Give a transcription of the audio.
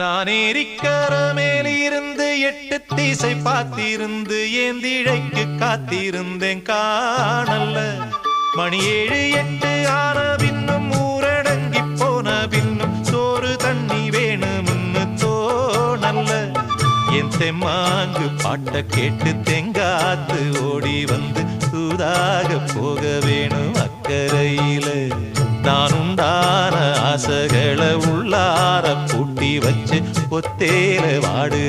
நான் ஏரிக்கரமேலிருந்து எட்டு தீசை பார்த்திருந்து ஏந்திழைக்கு காத்திருந்தேன் காணல்ல. மணி ஏழு எட்டு ஆன பின்னும் ஊரடங்கி போன பின்னும் சோறு தண்ணி வேணும்னு தோணல்ல. என் தெம்மாங்கு பாட்ட கேட்டு தெங்காத்து ஓடி வந்து சூதாக போக வேணும் அக்கறையில. நான் உண்டா ஆசைகளை உள்ளார பூட்டி வச்சு ஒத்தேல வாடு.